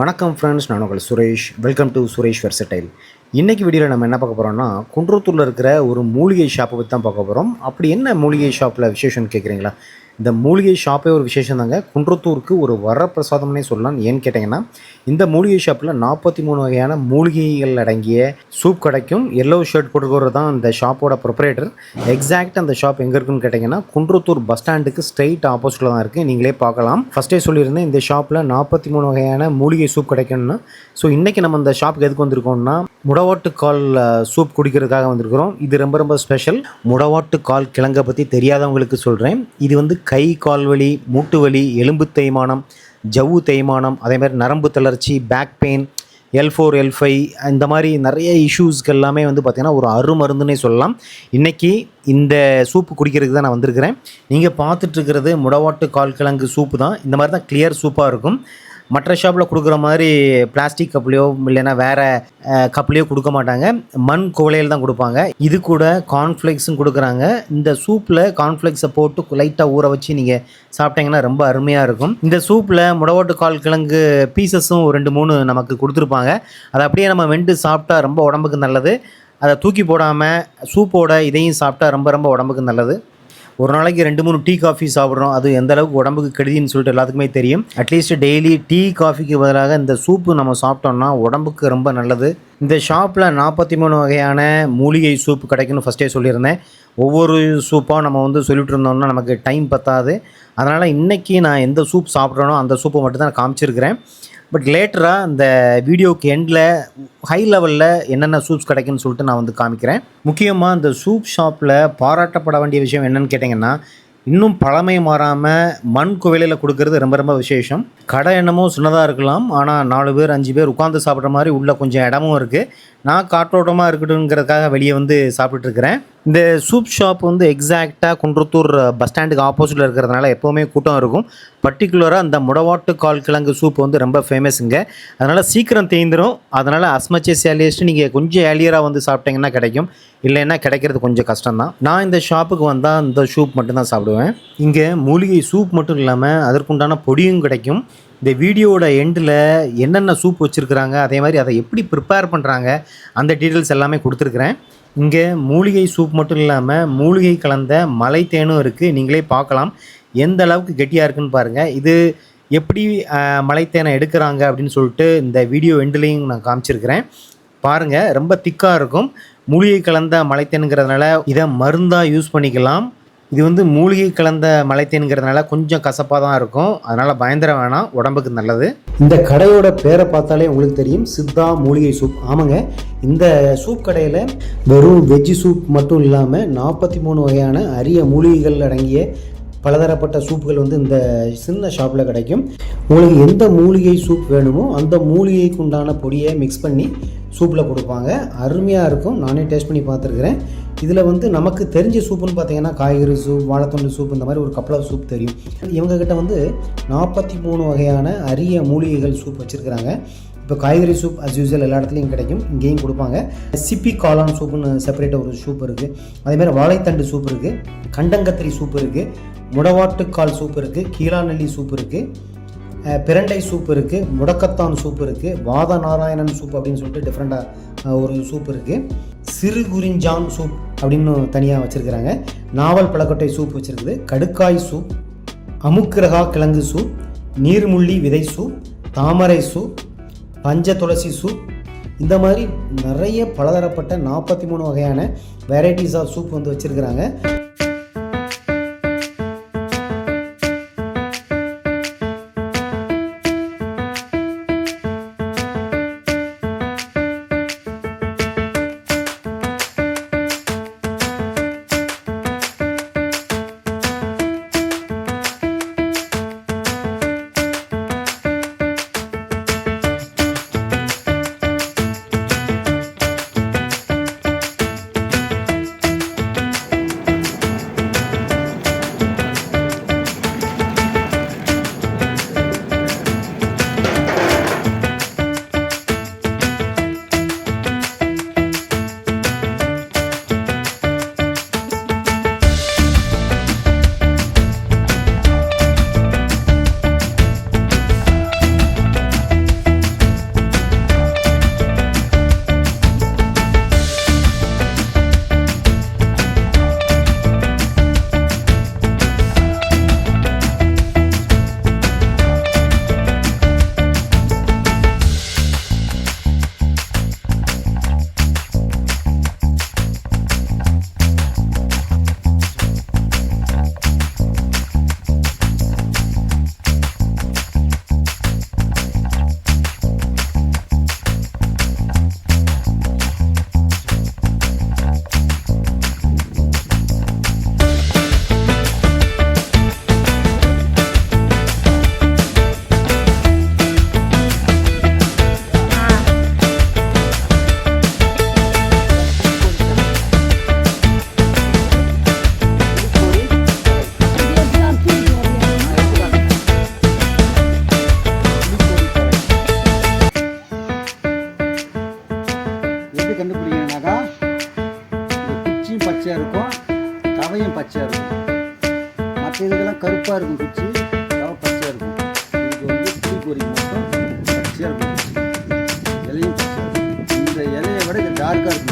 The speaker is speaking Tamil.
வணக்கம் ஃப்ரெண்ட்ஸ் நான் உங்கள் Suresh. Welcome to Suresh versatile இன்றைக்கி வீடியோவில் நம்ம என்ன பார்க்க போகிறோம்னா குன்றத்தூரில் இருக்கிற ஒரு மூலிகை ஷாப்பை பற்றி தான் பார்க்க போகிறோம் அப்படி என்ன மூலிகை ஷாப்பில் விசேஷம்னு கேட்குறீங்களா இந்த மூலிகை ஷாப்பே ஒரு விசேஷம் தாங்க. குன்றத்தூருக்கு ஒரு வரப்பிரசாதம்னே சொல்லலாம். ஏன்னு கேட்டிங்கன்னா இந்த மூலிகை ஷாப்பில் நாற்பத்தி மூணு வகையான மூலிகைகள் அடங்கிய சூப் கிடைக்கும். எல்லோ ஷர்ட் போட்டுக்கிறது தான் இந்த ஷாப்போட ப்ரொப்ரேட்டர் எக்ஸாக்ட் அந்த ஷாப் எங்கே இருக்குன்னு கேட்டிங்கன்னா குன்றத்தூர் பஸ் ஸ்டாண்டுக்கு ஸ்ட்ரைட் ஆப்போசிட்டில் தான் இருக்குது நீங்களே பார்க்கலாம். ஃபஸ்ட்டே சொல்லியிருந்தேன் இந்த ஷாப்பில் நாற்பத்தி மூணு வகையான மூலிகை சூப் கிடைக்கும்னு. ஸோ இன்றைக்கி நம்ம இந்த ஷாப்புக்கு எதுக்கு வந்திருக்கோம்னா முடவாட்டுக்கால் அஹ், சூப் குடிக்கிறதுக்காக வந்திருக்கிறோம். இது ரொம்ப ரொம்ப ஸ்பெஷல் முடவாட்டுக்கால் கிழங்கை பற்றி தெரியாதவங்களுக்கு சொல்கிறேன் இது வந்து கை கால் வலி மூட்டு வலி எலும்பு தேய்மானம் ஜவ்வு தேய்மானம் அதே மாதிரி நரம்பு தளர்ச்சி back pain L four L five இந்த மாதிரி நிறைய இஷ்யூஸ்க்கு எல்லாமே வந்து பார்த்திங்கன்னா ஒரு அருமருந்துன்னே சொல்லலாம். இன்றைக்கி இந்த சூப்பு குடிக்கிறதுக்கு தான் நான் வந்திருக்கிறேன். நீங்கள் பார்த்துட்ருக்கிறது முடவாட்டு கால் கிழங்கு சூப்பு தான். இந்த மாதிரி தான் கிளியர் சூப்பாக இருக்கும். மற்ற ஷாப்பில் கொடுக்குற மாதிரி பிளாஸ்டிக் கப்லையோ இல்லைன்னா வேறு கப்லையோ கொடுக்க மாட்டாங்க. மண் குவளையில் தான் கொடுப்பாங்க. இது கூட கார்ன்ஃப்ளேக்ஸும் கொடுக்குறாங்க. இந்த சூப்பில் கார்ன்ஃப்ளேக்ஸை போட்டு லைட்டாக ஊற வச்சு நீங்கள் சாப்பிட்டீங்கன்னா ரொம்ப அருமையாக இருக்கும். இந்த சூப்பில் முடவோட்டு கால் கிழங்கு பீசஸும் ரெண்டு மூணு நமக்கு கொடுத்துருப்பாங்க. அதை அப்படியே நம்ம வெண்டு சாப்பிட்டா ரொம்ப உடம்புக்கு நல்லது. அதை தூக்கி போடாமல் சூப்போட இதையும் சாப்பிட்டா ரொம்ப ரொம்ப உடம்புக்கு நல்லது. ஒரு நாளைக்கு ரெண்டு மூணு டீ காஃபி சாப்பிட்றோம். அது எந்த அளவுக்கு உடம்புக்கு கெடுதின்னு சொல்லிட்டு எல்லாத்துக்குமே தெரியும். அட்லீஸ்ட் டெய்லி டீ காஃபிக்கு பதிலாக இந்த சூப்பு நம்ம சாப்பிட்டோம்னா உடம்புக்கு ரொம்ப நல்லது. இந்த ஷாப்பில் நாற்பத்தி மூணு வகையான மூலிகை சூப் கிடைக்கும்னு ஃபஸ்ட்டே சொல்லியிருந்தேன். ஒவ்வொரு சூப்பாக நம்ம வந்து சொல்லிட்டு இருந்தோம்னா நமக்கு டைம் பத்தாது. அதனால் இன்றைக்கி நான் எந்த சூப் சாப்பிட்றேனோ அந்த சூப்பை மட்டும் தான் காமிச்சிருக்கிறேன். பட் லேட்டராக அந்த வீடியோக்கு எண்டில் ஹை லெவலில் என்னென்ன சூப்ஸ் கிடைக்குன்னு சொல்லிட்டு நான் வந்து காமிக்கிறேன். முக்கியமாக இந்த சூப் ஷாப்பில் பாராட்டப்பட வேண்டிய விஷயம் என்னன்னு கேட்டிங்கன்னா இன்னும் பழமை மாறாமல் மண் குவிலையில் கொடுக்கறது ரொம்ப ரொம்ப விசேஷம். கடை என்னமோ சின்னதாக இருக்கலாம். ஆனால் நாலு பேர் அஞ்சு பேர் உட்காந்து சாப்பிட்ற மாதிரி உள்ள கொஞ்சம் இடமும் இருக்குது நான் காற்றோட்டமாக இருக்கட்டும்ங்கிறதுக்காக வெளியே வந்து சாப்பிட்டுருக்கிறேன் இந்த சூப் ஷாப் வந்து எக்ஸாக்டாக குன்றத்தூர் பஸ் ஸ்டாண்டுக்கு ஆப்போசிட்டில் இருக்கிறதுனால எப்போவுமே கூட்டம் இருக்கும். பர்டிகுலராக அந்த முடவாட்டு கால் கிழங்கு சூப் வந்து ரொம்ப ஃபேமஸுங்க அதனால் சீக்கிரம் தேய்ந்துடும் அதனால் அஸ்மச்சஸ் ஏர்லியஸ்ட்டு நீங்கள் கொஞ்சம் ஏர்லியராக வந்து சாப்பிட்டீங்கன்னா கிடைக்கும். இல்லைன்னா கிடைக்கிறது கொஞ்சம் கஷ்டம்தான். நான் இந்த ஷாப்புக்கு வந்தால் இந்த சூப் மட்டும்தான் சாப்பிடுவேன். இங்கே மூலிகை சூப் மட்டும் இல்லாமல் அதற்குண்டான பொடியும் கிடைக்கும். இந்த வீடியோவோட எண்டில் என்னென்ன சூப் வச்சுருக்குறாங்க அதே மாதிரி அதை எப்படி ப்ரிப்பேர் பண்ணுறாங்க அந்த டீட்டெயில்ஸ் எல்லாமே கொடுத்துருக்குறேன். இங்கே மூலிகை சூப் மட்டும் இல்லாமல் மூலிகை கலந்த மலை தேனும் இருக்குது நீங்களே பார்க்கலாம். எந்த அளவுக்கு கெட்டியாக இருக்குன்னு பாருங்கள் இது எப்படி மலைத்தேனை எடுக்கிறாங்க அப்படின்னு சொல்லிட்டு இந்த வீடியோ எண்டுலேயும் நான் காமிச்சிருக்கிறேன். பாருங்கள் ரொம்ப திக்காக இருக்கும். மூலிகை கலந்த மலைத்தேனுங்கிறதுனால இதை மருந்தாக யூஸ் பண்ணிக்கலாம். இது வந்து மூலிகை கலந்த மலைத்தேனுங்கிறதுனால கொஞ்சம் கசப்பாக தான் இருக்கும். அதனால் பயந்துட வேணாம். உடம்புக்கு நல்லது. இந்த கடையோட பேரை பார்த்தாலே உங்களுக்கு தெரியும். சித்தா மூலிகை சூப். ஆமாங்க. இந்த சூப் கடையில் வெறும் வெஜ்ஜி சூப் மட்டும் இல்லாமல் நாற்பத்தி மூணு வகையான அரிய மூலிகைகள் அடங்கிய பலதரப்பட்ட சூப்புகள் வந்து இந்த சின்ன ஷாப்பில் கிடைக்கும். உங்களுக்கு எந்த மூலிகை சூப் வேணுமோ அந்த மூலிகைக்கு உண்டான பொடியை மிக்ஸ் பண்ணி சூப்பில் கொடுப்பாங்க. அருமையாக இருக்கும். நானே டேஸ்ட் பண்ணி பார்த்துருக்குறேன். இதில் வந்து நமக்கு தெரிஞ்ச சூப்புன்னு பார்த்தீங்கன்னா காய்கறி சூப் வாழைத்தண்டு சூப் இந்த மாதிரி ஒரு கப்பல் ஆஃப் சூப் தெரியும். இவங்கக்கிட்ட வந்து நாற்பத்தி மூணு வகையான அரிய மூலிகைகள் சூப் வச்சுருக்கிறாங்க. இப்போ காய்கறி சூப் அஸ் யூஸ்வல் எல்லா இடத்துலையும் கிடைக்கும். இங்கேயும் கொடுப்பாங்க. சிப்பி காளான் சூப்புன்னு செப்பரேட்டாக ஒரு சூப் இருக்குது அதேமாதிரி வாழைத்தண்டு சூப் இருக்குது கண்டங்கத்திரி சூப் இருக்குது முடவாட்டுக்கால் சூப் இருக்குது கீழாநெல்லி சூப் இருக்குது பிரண்டை சூப் இருக்குது முடக்கத்தான் சூப் இருக்குது வாத நாராயணன் சூப் அப்படின்னு சொல்லிட்டு டிஃப்ரெண்ட்டாக ஒரு சூப் இருக்குது சிறு குறிஞ்சான் சூப் அப்படின்னு தனியாக வச்சுருக்கிறாங்க. நாவல் பழக்கொட்டை சூப் வச்சுருக்குது. கடுக்காய் சூப் அமுக்கிரகா கிழங்கு சூப் நீர்முள்ளி விதை சூப் தாமரை சூப் பஞ்ச துளசி சூப். இந்த மாதிரி நிறைய பலதரப்பட்ட நாற்பத்தி மூணு வகையான வெரைட்டிஸ் ஆஃப் சூப் வந்து வச்சுருக்கிறாங்க. பச்சையாக இருக்கும். தவையும் பச்சையாக இருக்கும். மற்ற இதுக்கெல்லாம் கருப்பாக இருக்கும் குச்சி. தவை பச்சையாக இருக்கும். இதுக்கு வந்து குச்சி பொறிக்கு மட்டும் பச்சையாக இருக்கும். இலையும் பச்சையாக இருக்கும். இந்த இலையை விட இது டார்க்காக இருக்கும்.